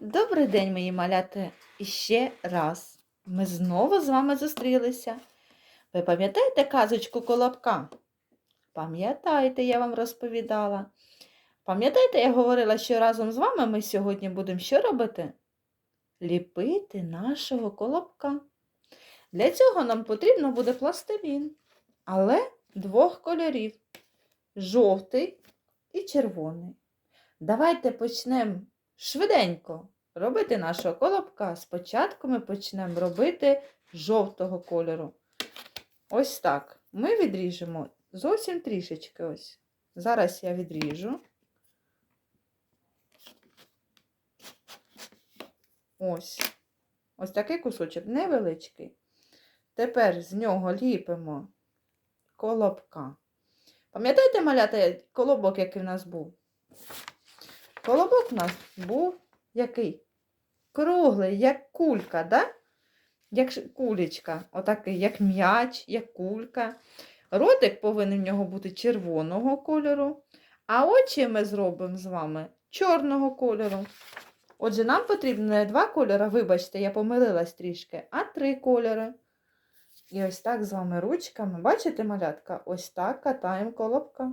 Добрий день, мої маляти. І ще раз. Ми знову з вами зустрілися. Ви пам'ятаєте казочку Колобка? Пам'ятаєте, я вам розповідала. Пам'ятаєте, я говорила, що разом з вами ми сьогодні будемо що робити? Ліпити нашого колобка. Для цього нам потрібно буде пластилін, але двох кольорів жовтий і червоний. Давайте почнемо швиденько робити нашого колобка. Спочатку ми почнемо робити жовтого кольору. Ось так. Ми відріжемо зовсім трішечки ось. Зараз я відріжу. Ось. Ось такий кусочок невеличкий. Тепер з нього ліпимо колобка. Пам'ятаєте, малята, колобок, який в нас був? Колобок у нас був який? Круглий, як кулька, да? Як кулечка, отакий, як м'яч, як кулька. Ротик повинен в нього бути червоного кольору, а очі ми зробимо з вами чорного кольору. Отже, нам потрібно не два кольори, вибачте, я помилилась трішки, а три кольори. І ось так з вами ручками, бачите, малятка? Ось так катаємо колобка.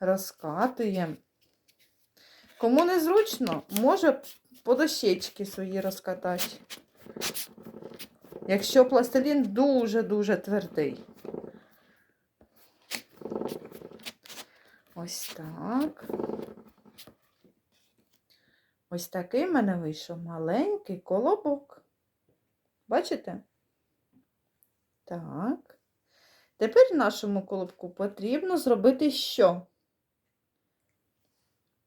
Розкатуємо. Кому незручно, може по дощечки свої розкатати. Якщо пластилін дуже-дуже твердий. Ось так. Ось такий в мене вийшов маленький колобок. Бачите? Так. Тепер нашому колобку потрібно зробити що?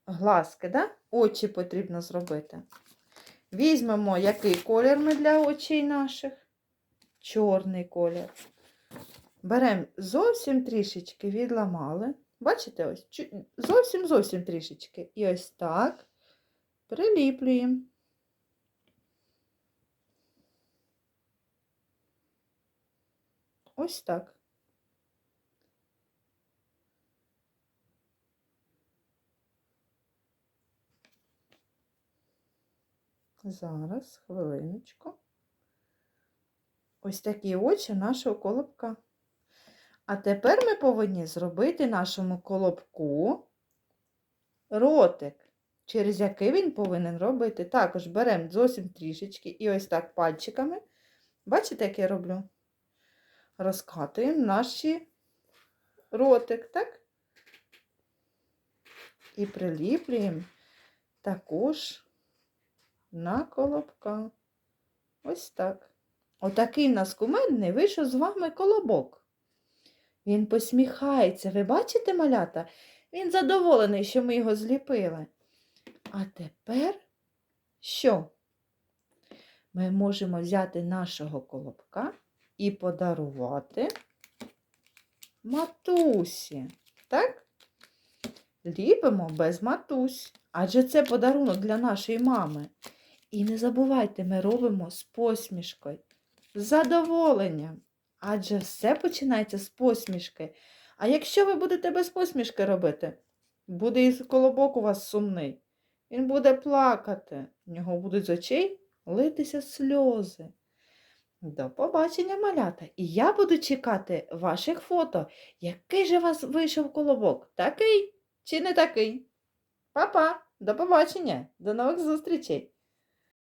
Глазки, да? Очі потрібно зробити. Візьмемо, який колір ми для очей наших. Чорний колір. Беремо зовсім трішечки відламали. Бачите, ось зовсім зовсім трішечки. І ось так приліплюємо. Ось так. Зараз, хвилиночку. Ось такі очі нашого колобка. А тепер ми повинні зробити нашому колобку ротик, через який він повинен робити. Також беремо зовсім трішечки і ось так пальчиками. Бачите, як я роблю? Розкатуємо наші ротик, так? І приліплюємо також на колобка. Ось так. Отакий в нас кумедний вийшов з вами колобок. Він посміхається. Ви бачите, малята? Він задоволений, що ми його зліпили. А тепер що? Ми можемо взяти нашого колобка і подарувати матусі. Так? Ліпимо без матусь, адже це подарунок для нашої мами. І не забувайте, ми робимо з посмішкою, з задоволенням. Адже все починається з посмішки. А якщо ви будете без посмішки робити, буде і колобок у вас сумний. Він буде плакати, в нього будуть з очей литися сльози. До побачення, малята! І я буду чекати ваших фото. Який же у вас вийшов колобок? Такий чи не такий? Па-па! До побачення! До нових зустрічей!